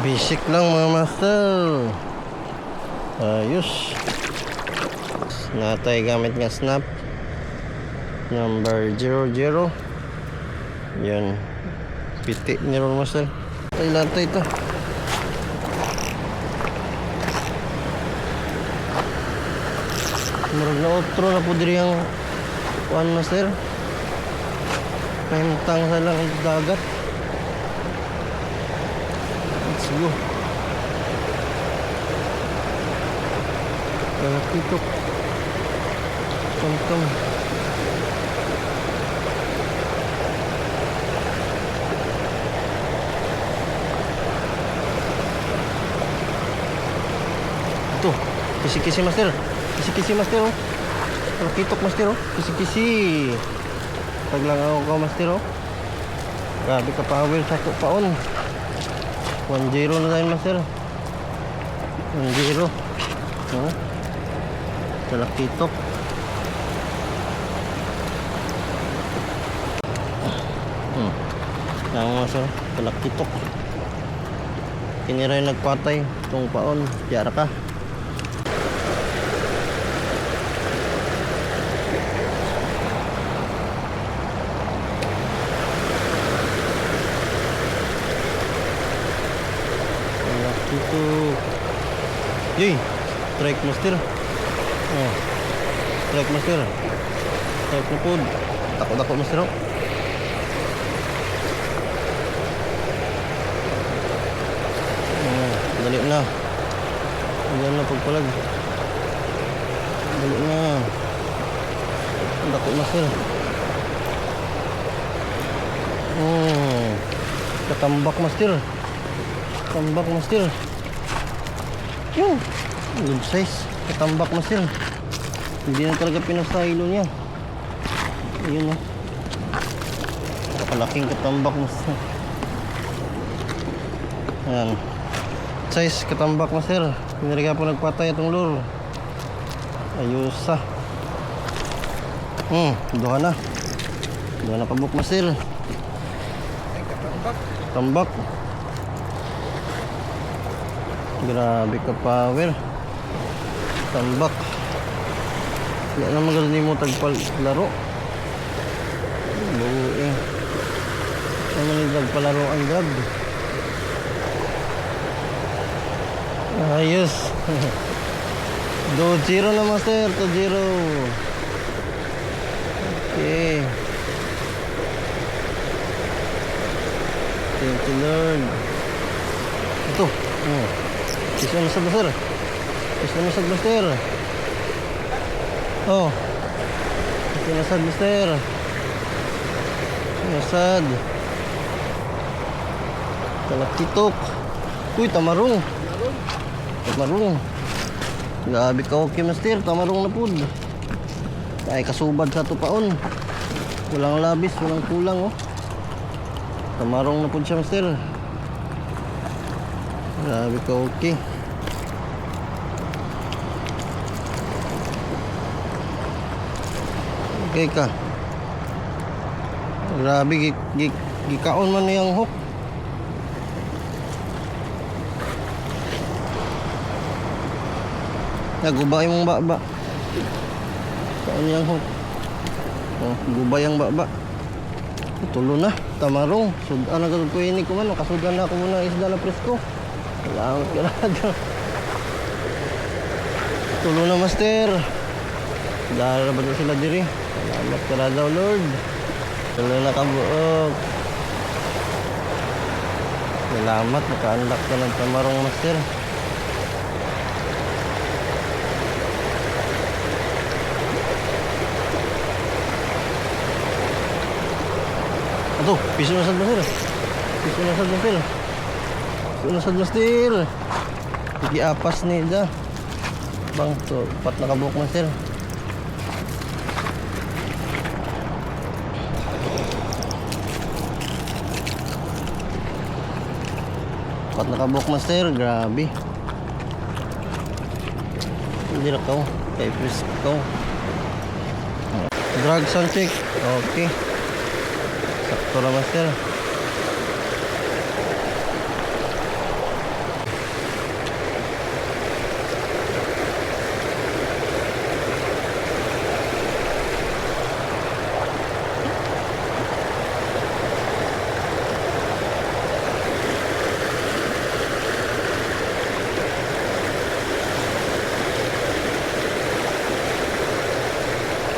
Basic lang mga master. Ayos. Natay gamit nga snap. Number 00. Yan. Piti ni Ron Master. Tay lantay ito. Murag na outro na po diri ang One Master. Pahimtang sa lang ang dagat. Go. Kaya titok. Tong-tong. Ito. Kisi-kisi master. Kisi-kisi master oh. Kaya titok master oh. Kisi-kisi. Taglang ako ka master oh. Grabe ka power sa paon. 1-0 na tayo master. 1-0. Oh. Talakitok. Hmm. Yang master. Talakitok. Kinira yung nagpatay. Itong paon. Tiyara ka. Talakitok. Yay! Strike master. Oh. Strike master. Strike na po. Dako-dako master oh. Oh, dali na. Ayan na pagpalag. Dali na. Dako master. Oh. Katambak master. Katambak master. Yun. Good size. Katambak master. Hindi na talaga pinasahilo niya. Ayun oh. Napakalaking katambak master. Ayan. Size katambak master. Pinariga po nagpatay itong lure. Ayos ah. Hmm, duha na. Duha na kabuk master. Tambak. Grabe ka power. Tambak. Wala na magaling mo tagpal laro. Buing. Ano ni tagpalaro ang grab. Ayos. Do zero na master, to zero. Okay. Thank you Lord. Ito. Oh. Isa na sa master. Isa na sa master. Oh. Isa na sa master. Nasad. Talakitok. Uy, tamarong. Tamarong. Grabe ka okay master, tamarong na pud. Ay kasubad sa tupaon. Walang labis, walang kulang oh. Tamarong na pud siya master. Grabe ka okay. Okay ka. Grabe, gi, gi, gikaon man niyang hook. Nagubay mong baba. Kaon niyang hook. Oh, gubay ang baba. Tulo na, tamarong. Sudan na ko ini ko man, makasudan na ako muna isda na presko. Salamat ka na. Tulo na master. Dahil ba na sila diri? Salamat ka na daw Lord. Tulo na kabuok. Salamat, naka-unlock ka ng tamarong master. Ato, piso na sad master. Piso na sad master. Piso na sad master. Hindi apas ni da. Bang to, pat na kabuk master. Pat na kabuk master, grabe. Hindi na ka, kay Chris ka. Drag sound check. Okay. Sakto na master.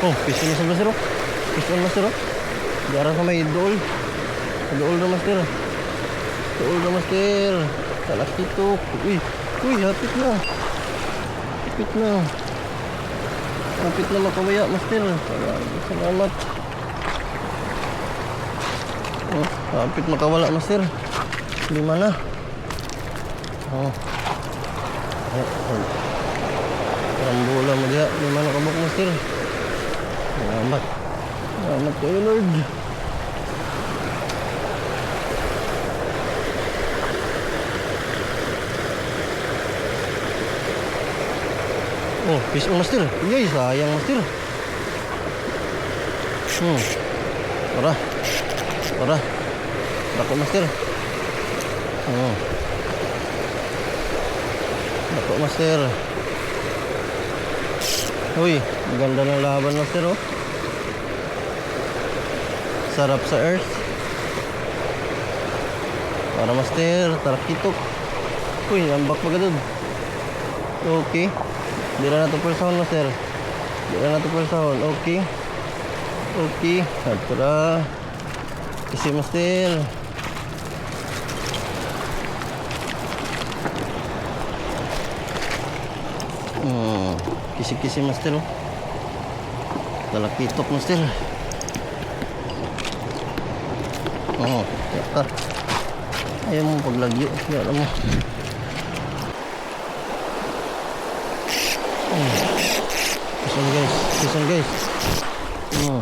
Oh, piso na sa master oh. Master oh. Diara sa may dool. Dool na master. Dool na master. Talak dito. Uy, uy, hapit na. Hapit na. Hapit na makawaya master. Salamat. Oh, hapit makawala master. Lima na. Oh. Ay, ay. Rambola mo diya. Lima na kabuk master. Salamat. Salamat kayo Lord. Oh, fish on master. Yay, sayang master. Hmm. Tara. Tara. Dako master. Oh. Dako master. Uy, ganda ng laban master oh. Sarap sa earth. Para master, tarakitok. Uy, lambak pa gadod. Okay. Di na nato persahon master. Di na nato persahon. Okay. Okay. Tara. Kasi master. Hmm. Kisi-kisi master oh. Talakitok master. Oh, ah. Ayaw mo paglagyo. Ayaw mo. Listen guys. Listen guys. Hmm.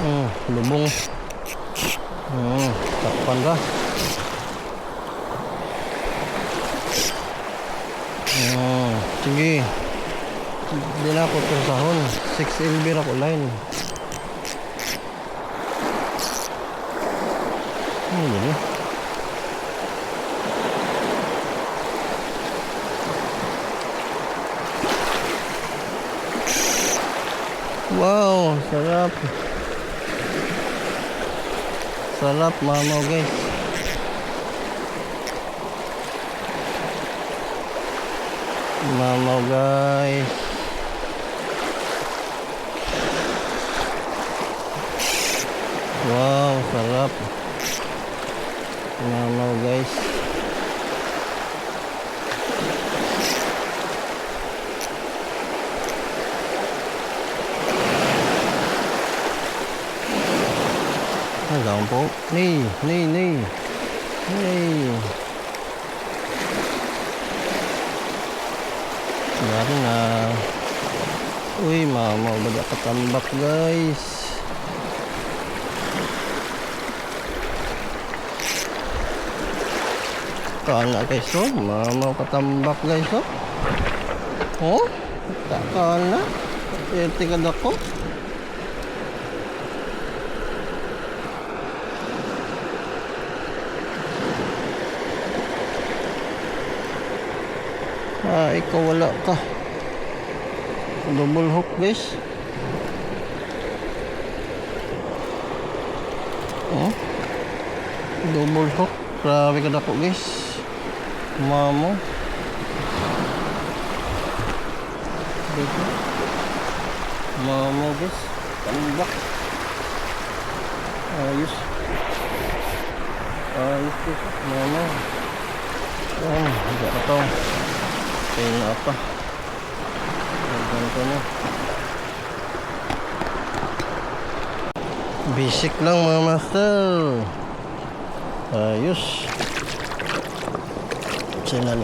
Hmm. Lubong. Hmm. Takpan ka. Sige. Hindi na ako tersahon. 6 LB ako line. Ano yun eh? Wow, sarap. Sarap mamaw guys. Mà một guys. Wow, sarap. Mamaw guys. Hanggang po. Ni, ni, ni. Ni. Meron na. Uy, mama, bada katambak guys. Kana guys, oh. Mama, katambak guys, oh. Oh, kana. Erte ka dako. Ah, ikaw wala ka. Double hook, guys. Oh. Double hook. Grabe ka dako, guys. Mamo. Dito. Mamo, guys. Tambak. Ayos. Ayos, guys. Mamo. Oh, hindi ka to. Na apa. Ganito na. Basic lang mga master. Ayos. Sila